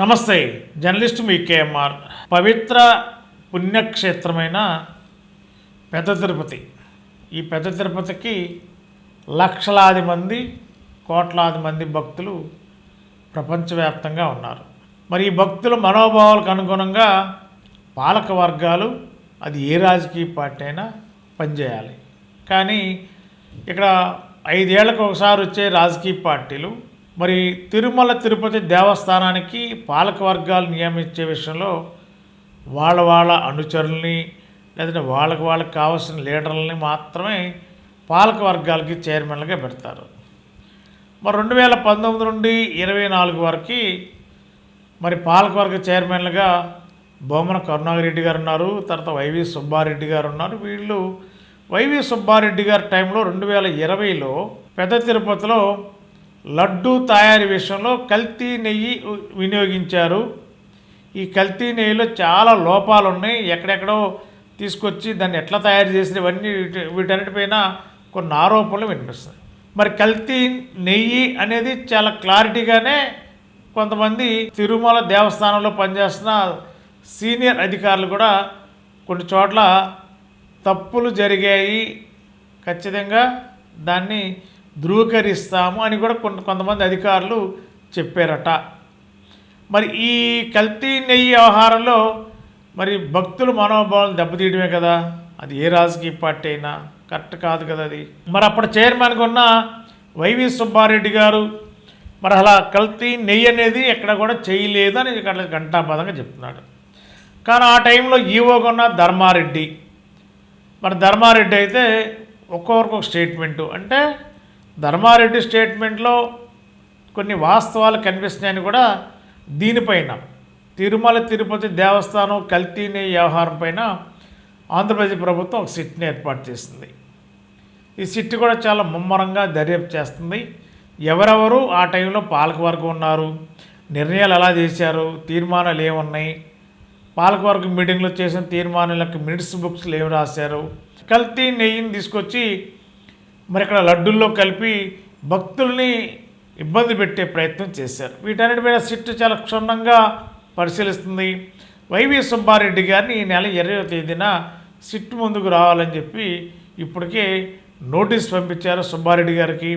నమస్తే జర్నలిస్ట్ మీ కేఎంఆర్. పవిత్ర పుణ్యక్షేత్రమైన పెద్ద తిరుపతి. ఈ పెద్ద తిరుపతికి లక్షలాది మంది కోట్లాది మంది భక్తులు ప్రపంచవ్యాప్తంగా ఉన్నారు. మరి ఈ భక్తుల మనోభావాలకు అనుగుణంగా పాలక వర్గాలు అది ఏ రాజకీయ పార్టీ అయినా పనిచేయాలి. కానీ ఇక్కడ ఐదేళ్ళకు ఒకసారి వచ్చే రాజకీయ పార్టీలు మరి తిరుమల తిరుపతి దేవస్థానానికి పాలక వర్గాలు నియమించే విషయంలో వాళ్ళ వాళ్ళ అనుచరుల్ని లేదంటే వాళ్ళకి వాళ్ళకి కావాల్సిన లీడర్లని మాత్రమే పాలక వర్గాలకి చైర్మన్లుగా పెడతారు. మరి రెండు వేల పంతొమ్మిది నుండి ఇరవై నాలుగు వరకు మరి పాలకవర్గ చైర్మన్లుగా బొమ్మన కరుణాకరెడ్డి గారు ఉన్నారు తర్వాత వైవి సుబ్బారెడ్డి గారు ఉన్నారు. వీళ్ళు వైవి సుబ్బారెడ్డి గారి టైంలో రెండు వేల ఇరవైలో పెద్ద తిరుపతిలో లడ్డూ తయారీ విషయంలో కల్తీ నెయ్యి వినియోగించారు. ఈ కల్తీ నెయ్యిలో చాలా లోపాలు ఉన్నాయి ఎక్కడెక్కడో తీసుకొచ్చి దాన్ని ఎట్లా తయారు చేసిన ఇవన్నీ వీటన్నిటిపైన కొన్ని ఆరోపణలు వినిపిస్తాయి. మరి కల్తీ నెయ్యి అనేది చాలా క్లారిటీగానే కొంతమంది తిరుమల దేవస్థానంలో పనిచేస్తున్న సీనియర్ అధికారులు కూడా కొన్ని చోట్ల తప్పులు జరిగాయి. ఖచ్చితంగా దాన్ని ధృవీకరిస్తాము అని కూడా కొంత కొంతమంది అధికారులు చెప్పారట. మరి ఈ కల్తీ నెయ్యి వ్యవహారంలో మరి భక్తుల మనోభావం దెబ్బతీయడమే కదా? అది ఏ రాజకీయ పార్టీ అయినా? కరెక్ట్ కాదు కదా అది. మరి అప్పుడు చైర్మన్గా ఉన్న వైవి సుబ్బారెడ్డి గారు మరి అలా కల్తీ నెయ్యి అనేది ఎక్కడ కూడా చేయలేదు అని ఇక్కడ ఘంటాపదంగా చెప్తున్నాడు. కానీ ఆ టైంలో ఈవోగా ఉన్న ధర్మారెడ్డి. మరి ధర్మారెడ్డి అయితే ఒక్కొక్కరికి ఒక స్టేట్మెంటు. అంటే ధర్మారెడ్డి స్టేట్మెంట్లో కొన్ని వాస్తవాలు కనిపిస్తున్నాయని కూడా దీనిపైన తిరుమల తిరుపతి దేవస్థానం కల్తీనే వ్యవహారం పైన ఆంధ్రప్రదేశ్ ప్రభుత్వం ఒక సిట్ని ఏర్పాటు చేసింది. ఈ సిట్ కూడా చాలా ముమ్మరంగా దర్యాప్తు చేస్తుంది. ఎవరెవరు ఆ టైంలో పాలకవర్గం ఉన్నారు నిర్ణయాలు ఎలా చేశారు తీర్మానాలు ఏమున్నాయి పాలకవర్గం మీటింగ్లో చేసిన తీర్మానాలకు మినిట్స్ బుక్స్లు ఏమి రాశారు కల్తీ నెయ్యిని తీసుకొచ్చి మరి ఇక్కడ లడ్డుల్లో కలిపి భక్తుల్ని ఇబ్బంది పెట్టే ప్రయత్నం చేశారు. వీటన్నిటి మీద సిట్ చాలా క్షుణ్ణంగా పరిశీలిస్తుంది. వైవి సుబ్బారెడ్డి గారిని ఈ నెల ఇరవై తేదీన సిట్ ముందుకు రావాలని చెప్పి ఇప్పటికే నోటీస్ పంపించారు సుబ్బారెడ్డి గారికి.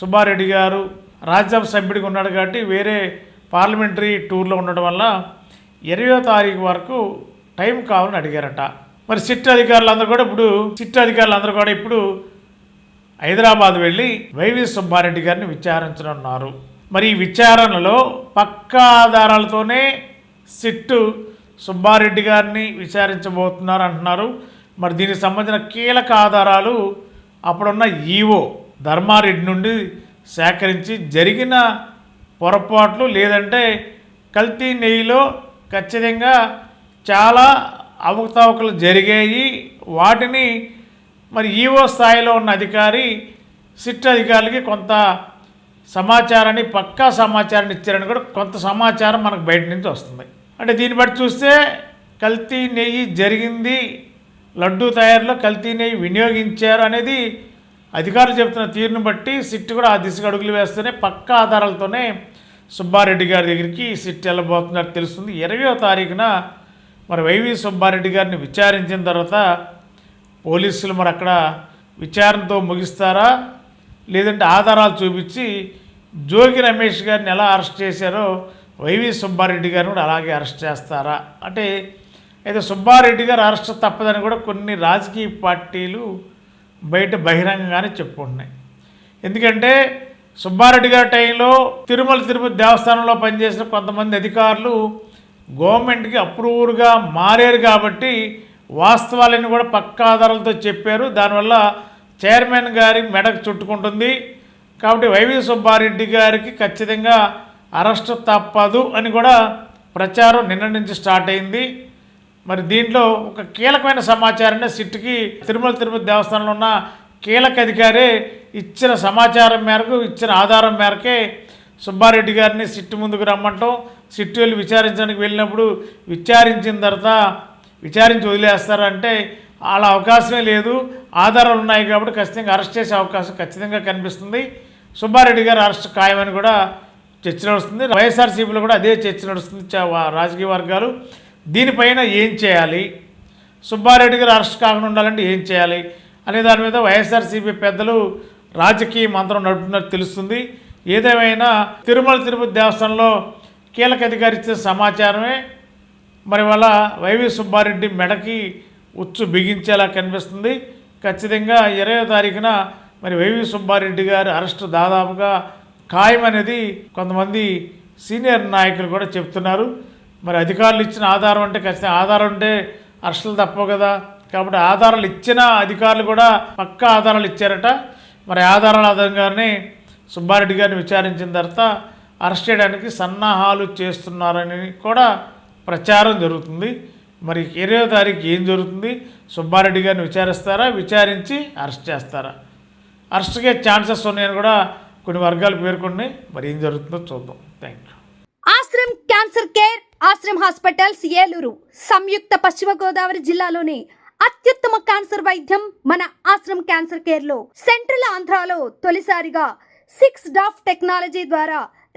సుబ్బారెడ్డి గారు రాజ్యసభ సభ్యుడిగా ఉన్నాడు కాబట్టి వేరే పార్లమెంటరీ టూర్లో ఉండడం వల్ల ఇరవయో తారీఖు వరకు టైం కావాలని అడిగారట. మరి సిట్ అధికారులందరూ కూడా ఇప్పుడు సిట్ అధికారులందరూ కూడా ఇప్పుడు హైదరాబాద్ వెళ్ళి వైవి సుబ్బారెడ్డి గారిని విచారించనున్నారు. మరి ఈ విచారణలో పక్కా ఆధారాలతోనే సిట్టు సుబ్బారెడ్డి గారిని విచారించబోతున్నారు అంటున్నారు. మరి దీనికి సంబంధించిన కీలక ఆధారాలు అప్పుడున్న ఈవో ధర్మారెడ్డి నుండి సేకరించి జరిగిన పొరపాట్లు లేదంటే కల్తీ నెయ్యిలో ఖచ్చితంగా చాలా అవకతవకలు జరిగాయి. వాటిని మరి ఈవో స్థాయిలో ఉన్న అధికారి సిట్ అధికారులకి కొంత సమాచారాన్ని పక్కా సమాచారాన్ని ఇచ్చారని కూడా కొంత సమాచారం మనకు బయట నుంచి వస్తుంది. అంటే దీన్ని బట్టి చూస్తే కల్తీ నెయ్యి జరిగింది లడ్డూ తయారీలో కల్తీ నెయ్యి వినియోగించారు అనేది అధికారులు చెబుతున్న తీరును బట్టి సిట్ కూడా ఆ దిశగా అడుగులు వేస్తూనే పక్కా ఆధారాలతోనే సుబ్బారెడ్డి గారి దగ్గరికి ఈ సిట్ వెళ్ళబోతున్నట్టు తెలుస్తుంది. ఇరవయో తారీఖున మరి వైవి సుబ్బారెడ్డి గారిని విచారించిన తర్వాత పోలీసులు మరి అక్కడ విచారణతో ముగిస్తారా? లేదంటే ఆధారాలు చూపించి జోగి రమేష్ గారిని ఎలా అరెస్ట్ చేశారో వైవి సుబ్బారెడ్డి గారిని కూడా అలాగే అరెస్ట్ చేస్తారా? అంటే అయితే సుబ్బారెడ్డి గారు అరెస్ట్ తప్పదని కూడా కొన్ని రాజకీయ పార్టీలు బయట బహిరంగంగానే చెప్పుకుంటున్నాయి. ఎందుకంటే సుబ్బారెడ్డి గారి టైంలో తిరుమల తిరుపతి దేవస్థానంలో పనిచేసిన కొంతమంది అధికారులు గవర్నమెంట్కి అప్రూవర్గా మారారు కాబట్టి వాస్తవాలను కూడా పక్కా ఆధారాలతో చెప్పారు. దానివల్ల చైర్మన్ గారి మెడకు చుట్టుకుంటుంది. కాబట్టి వైవి సుబ్బారెడ్డి గారికి ఖచ్చితంగా అరెస్ట్ తప్పదు అని కూడా ప్రచారం నిన్న నుంచి స్టార్ట్ అయింది. మరి దీంట్లో ఒక కీలకమైన సమాచారాన్ని సిట్కి తిరుమల తిరుపతి దేవస్థానంలో ఉన్న కీలక అధికారి ఇచ్చిన సమాచారం మేరకు ఇచ్చిన ఆధారం మేరకే సుబ్బారెడ్డి గారిని సిట్టు ముందుకు రమ్మంటాం. సిట్టు వెళ్ళి విచారించడానికి వెళ్ళినప్పుడు విచారించిన తర్వాత విచారించి వదిలేస్తారంటే అలా అవకాశమే లేదు ఆధారాలు ఉన్నాయి కాబట్టి ఖచ్చితంగా అరెస్ట్ చేసే అవకాశం ఖచ్చితంగా కనిపిస్తుంది. సుబ్బారెడ్డి గారు అరెస్ట్ ఖాయమని కూడా చర్చ నడుస్తుంది. వైఎస్ఆర్సీపీలో కూడా అదే చర్చ నడుస్తుంది రాజకీయ వర్గాలు. దీనిపైన ఏం చేయాలి? సుబ్బారెడ్డి గారు అరెస్ట్ కాకుండా ఉండాలంటే ఏం చేయాలి? అనే దాని మీద వైఎస్ఆర్సీపీ పెద్దలు రాజకీయ మంత్రం నడుపుతున్నట్టు తెలుస్తుంది. ఏదేమైనా తిరుమల తిరుపతి దేవస్థానంలో కీలక అధికారి ఇచ్చిన సమాచారమే మరి వాళ్ళ వైవి సుబ్బారెడ్డి మెడకి ఉచ్చు బిగించేలా కనిపిస్తుంది. ఖచ్చితంగా ఇరవై తారీఖున మరి వైవి సుబ్బారెడ్డి గారి అరెస్టు దాదాపుగా ఖాయం అనేది కొంతమంది సీనియర్ నాయకులు కూడా చెప్తున్నారు. మరి అధికారులు ఇచ్చిన ఆధారం అంటే ఖచ్చితంగా ఆధారం ఉంటే అరెస్టులు తప్పవు కదా. కాబట్టి ఆధారాలు ఇచ్చిన అధికారులు కూడా పక్క ఆధారాలు ఇచ్చారట. మరి ఆధారాల ఆధారంగానే సుబ్బారెడ్డి గారిని విచారించిన తర్వాత అరెస్ట్ చేయడానికి సన్నాహాలు చేస్తున్నారని కూడా ప్రచారం జరుగుతుంది. మరి ఇరవై తారీఖు ఏం జరుగుతుంది? సుబ్బారెడ్డి గారిని విచారిస్తారా? విచారించి అరెస్ట్ చేస్తారా? అరెస్ట్కే ఛాన్సెస్ ఉన్నాయని కూడా కొన్ని వర్గాలు పేర్కొన్నాయి. మరి ఏం జరుగుతుందో చూద్దాం. Thank you Ashram cancer care Ashram hospitals Eluru సంయుక్త పశ్చిమ గోదావరి జిల్లాలోని అత్యుత్తమ క్యాన్సర్ వైద్యం మన ఆశ్రమ్ క్యాన్సర్ కేర్లో సెంట్రల్ ఆంధ్రాలో తొలిసారిగా సిక్స్ డాఫ్ టెక్నాలజీ ద్వారా